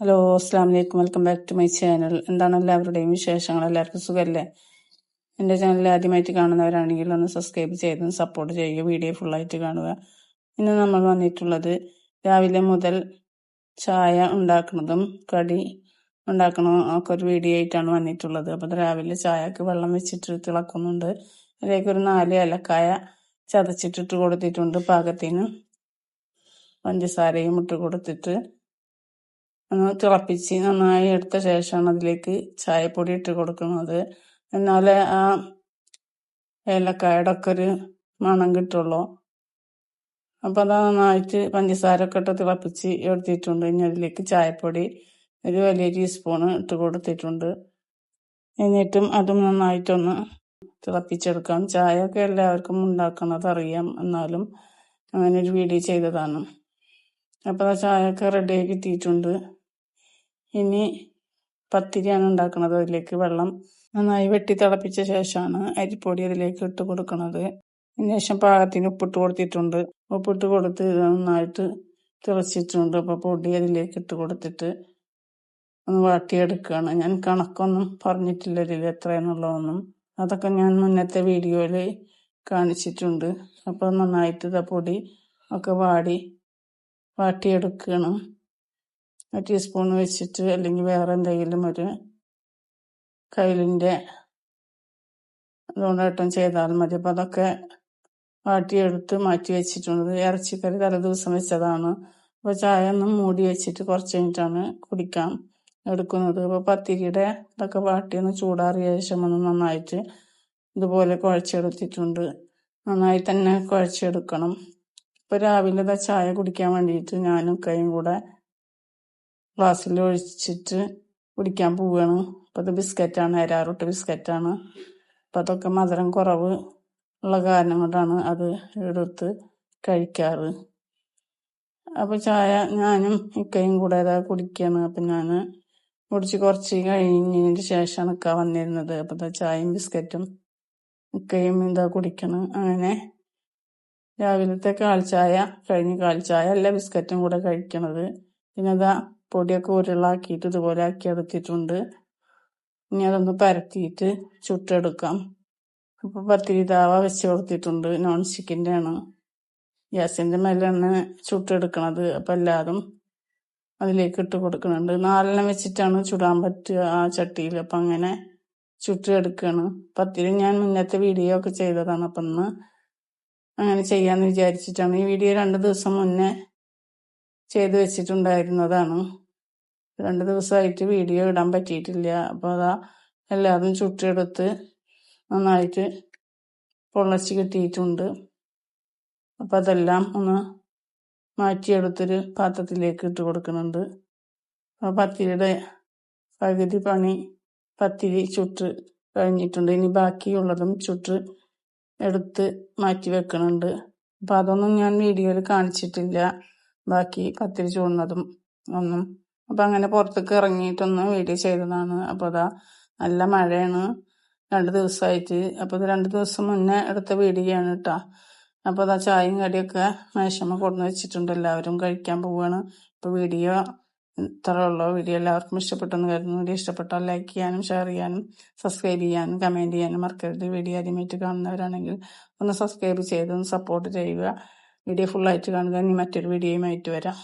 Hello അസ്സാം വലൈക്കും welcome back to my channel. എന്താണ് എല്ലാവരുടെയും വിശേഷങ്ങൾ? എല്ലാവർക്കും സുഖമല്ലേ എന്റെ ചാനൽ ആദ്യമായിട്ട് കാണുന്നവരാണെങ്കിൽ ഒന്ന് സബ്സ്ക്രൈബ് ചെയ്ത് സപ്പോർട്ട് ചെയ്യുക വീഡിയോ ഫുള്ളായിട്ട് കാണുക. ഇന്ന് നമ്മൾ വന്നിട്ടുള്ളത് രാവിലെ മുതൽ ചായ ഉണ്ടാക്കുന്നതും കടി ഉണ്ടാക്കണം ഒക്കെ ഒരു വീഡിയോ ആയിട്ടാണ് വന്നിട്ടുള്ളത്. അപ്പോൾ രാവിലെ ചായക്ക് വെള്ളം വെച്ചിട്ട് തിളക്കുന്നുണ്ട്. അതിലേക്ക് ഒരു നാല് ഏലക്കായ ചതച്ചിട്ടിട്ട് കൊടുത്തിട്ടുണ്ട്. പാകത്തിന് പഞ്ചസാരയും ഇട്ട് കൊടുത്തിട്ട് ഒന്ന് തിളപ്പിച്ച് നന്നായി എടുത്ത ശേഷമാണ് അതിലേക്ക് ചായപ്പൊടി ഇട്ട് കൊടുക്കുന്നത്. എന്നാലേ ആ ഏലക്കായുടെ ഒക്കെ ഒരു മണം കിട്ടുള്ളൂ. അപ്പം അത് നന്നായിട്ട് പഞ്ചസാര ഒക്കെ ഇട്ട് തിളപ്പിച്ച് എടുത്തിട്ടുണ്ട്. ഇനി അതിലേക്ക് ചായപ്പൊടി ഒരു വലിയ ടീസ്പൂണ് ഇട്ട് കൊടുത്തിട്ടുണ്ട്. എന്നിട്ടും അതും നന്നായിട്ടൊന്ന് തിളപ്പിച്ചെടുക്കാം. ചായ ഒക്കെ എല്ലാവർക്കും ഉണ്ടാക്കുന്നത് അറിയാം. എന്നാലും അങ്ങനെ ഒരു വീഡിയോ ചെയ്തതാണ്. അപ്പോൾ ആ ചായ ഒക്കെ റെഡിയായി കിട്ടിയിട്ടുണ്ട്. ഇനി പത്തിരിയാണ് ഉണ്ടാക്കുന്നത്. അതിലേക്ക് വെള്ളം നന്നായി വെട്ടി തിളപ്പിച്ച ശേഷമാണ് അരിപ്പൊടി അതിലേക്ക് ഇട്ട് കൊടുക്കുന്നത്. അതിനുശേഷം പാകത്തിന് ഉപ്പിട്ട് കൊടുത്തിട്ടുണ്ട്. ഉപ്പിട്ട് കൊടുത്ത് നന്നായിട്ട് തിളച്ചിട്ടുണ്ട്. അപ്പോൾ പൊടി അതിലേക്ക് ഇട്ട് കൊടുത്തിട്ട് ഒന്ന് വാട്ടിയെടുക്കുകയാണ്. ഞാൻ കണക്കൊന്നും പറഞ്ഞിട്ടില്ല ഇതിൽ എത്രയെന്നുള്ളതൊന്നും അതൊക്കെ ഞാൻ മുന്നത്തെ വീഡിയോയിൽ കാണിച്ചിട്ടുണ്ട്. അപ്പോൾ നന്നായിട്ട് ഇതാ പൊടി ഒക്കെ വാടി വാട്ടിയെടുക്കണം ടീസ്പൂൺ വെച്ചിട്ട് അല്ലെങ്കിൽ വേറെ എന്തെങ്കിലും ഒരു കയ്യിലിന്റെ അതുകൊണ്ടായിട്ടും ചെയ്താൽ മതി. അപ്പോൾ അതൊക്കെ വാട്ടിയെടുത്ത് മാറ്റി വെച്ചിട്ടുണ്ട്. ഇറച്ചിക്കറി തല ദിവസം വെച്ചതാണ്. അപ്പോൾ ചായ ഒന്ന് മൂടി വെച്ചിട്ട് കുറച്ച് കഴിഞ്ഞിട്ടാണ് കുടിക്കാൻ എടുക്കുന്നത്. അപ്പോൾ പത്തിരിയുടെ ഇതൊക്കെ വാട്ടി ഒന്ന് ചൂടാറിയ ശേഷം ഒന്ന് നന്നായിട്ട് ഇതുപോലെ കുഴച്ചെടുത്തിട്ടുണ്ട്. നന്നായി തന്നെ കുഴച്ചെടുക്കണം. ഇപ്പോൾ രാവിലെ ചായ കുടിക്കാൻ വേണ്ടിയിട്ട് ഞാനും കൈയും കൂടെ ഗ്ലാസ്സിൽ ഒഴിച്ചിട്ട് കുടിക്കാൻ പോവുകയാണ് അപ്പോൾ അത് ബിസ്ക്കറ്റാണ് അരാറൂട്ട് ബിസ്ക്കറ്റാണ്. അപ്പോൾ അതൊക്കെ മധുരം കുറവ് ഉള്ള കാരണം കൊണ്ടാണ് അത് എടുത്ത് കഴിക്കാറ്. അപ്പോൾ ചായ ഞാനും ഇക്കയും കൂടെ അതാ കുടിക്കുകയാണ് അപ്പം ഞാൻ കുടിച്ച് കുറച്ച് കഴിഞ്ഞതിന് ശേഷമാണ് ഇക്ക വന്നിരുന്നത്. അപ്പോൾ ചായയും ബിസ്ക്കറ്റും ഇക്കയും ഇതാ കുടിക്കണം. അങ്ങനെ രാവിലത്തെ കാൽ ചായ കഴിഞ്ഞ് കാൽ ചായ അല്ല ബിസ്ക്കറ്റും കൂടെ കഴിക്കണത്. പിന്നെ അതാ പൊടിയൊക്കെ ഉരുളാക്കിയിട്ട് ഇതുപോലെ ആക്കി എടുത്തിട്ടുണ്ട്. ഇനി അതൊന്ന് പരത്തിയിട്ട് ചുട്ടെടുക്കാം. അപ്പോൾ പത്തിരി താവ വെച്ച് കൊടുത്തിട്ടുണ്ട്. നോൺ സ്റ്റിക്കിന്റെ ആണ് ഗ്യാസിന്റെ മേലാണ് ചുട്ടെടുക്കണത്. അപ്പം എല്ലാതും അതിലേക്ക് ഇട്ട് കൊടുക്കുന്നുണ്ട്. നാലെണ്ണം വെച്ചിട്ടാണ് ചുടാൻ പറ്റുക ആ ചട്ടിയിൽ. അപ്പം അങ്ങനെ ചുട്ടെടുക്കുകയാണ് പത്തിരി ഞാൻ മുന്നത്തെ വീഡിയോ ഒക്കെ ചെയ്തതാണ്. അപ്പം അങ്ങനെ ചെയ്യാമെന്ന് വിചാരിച്ചിട്ടാണ്. ഈ വീഡിയോ രണ്ട് ദിവസം മുന്നേ ചെയ്ത് വെച്ചിട്ടുണ്ടായിരുന്നതാണ്. രണ്ട് ദിവസമായിട്ട് വീഡിയോ ഇടാൻ പറ്റിയിട്ടില്ല. അപ്പോൾ അതാ എല്ലാതും ചുട്ടിയെടുത്ത് നന്നായിട്ട് പൊള്ളച്ച് കിട്ടിയിട്ടുണ്ട്. അപ്പോൾ അതെല്ലാം ഒന്ന് മാറ്റിയെടുത്തൊരു പാത്രത്തിലേക്ക് ഇട്ട് കൊടുക്കുന്നുണ്ട്. അപ്പോൾ പത്തിരിയുടെ പകുതി പണി പത്തിരി ചുട്ട് കഴിഞ്ഞിട്ടുണ്ട്. ഇനി ബാക്കിയുള്ളതും ചുട്ട് എടുത്ത് മാറ്റി വെക്കുന്നുണ്ട്. അപ്പോൾ അതൊന്നും ഞാൻ വീഡിയോയിൽ കാണിച്ചിട്ടില്ല. ബാക്കി പത്തിരി ചൂടുന്നതും ഒന്നും. അപ്പം അങ്ങനെ പുറത്തേക്ക് ഇറങ്ങിയിട്ടൊന്ന് വീഡിയോ ചെയ്തതാണ്. അപ്പോൾ അതാ നല്ല മഴയാണ്. രണ്ട് ദിവസമായിട്ട്. അപ്പോൾ ഇത് രണ്ട് ദിവസം മുന്നേ എടുത്ത ആണ് കേട്ടോ അപ്പോൾ അതാ ചായയും കടിയൊക്കെ മേശമ്മ കൊണ്ടുവന്ന് വെച്ചിട്ടുണ്ട്. എല്ലാവരും കഴിക്കാൻ പോവുകയാണ് ഇപ്പോൾ വീഡിയോ ഇത്ര ഉള്ളൂ. വീഡിയോ എല്ലാവർക്കും ഇഷ്ടപ്പെട്ടെന്ന് കരുതുന്നു. വീഡിയോ ഇഷ്ടപ്പെട്ടാൽ ലൈക്ക് ചെയ്യാനും ഷെയർ ചെയ്യാനും സബ്സ്ക്രൈബ് ചെയ്യാനും കമന്റ് ചെയ്യാനും മറക്കരുത്. വീഡിയോ ആദ്യമായിട്ട് കാണുന്നവരാണെങ്കിൽ ഒന്ന് സബ്സ്ക്രൈബ് ചെയ്ത് ഒന്ന് സപ്പോർട്ട് ചെയ്യുക. വീഡിയോ ഫുള്ളായിട്ട് കാണുക. ഇനി മറ്റൊരു വീഡിയോയുമായിട്ട് വരാം.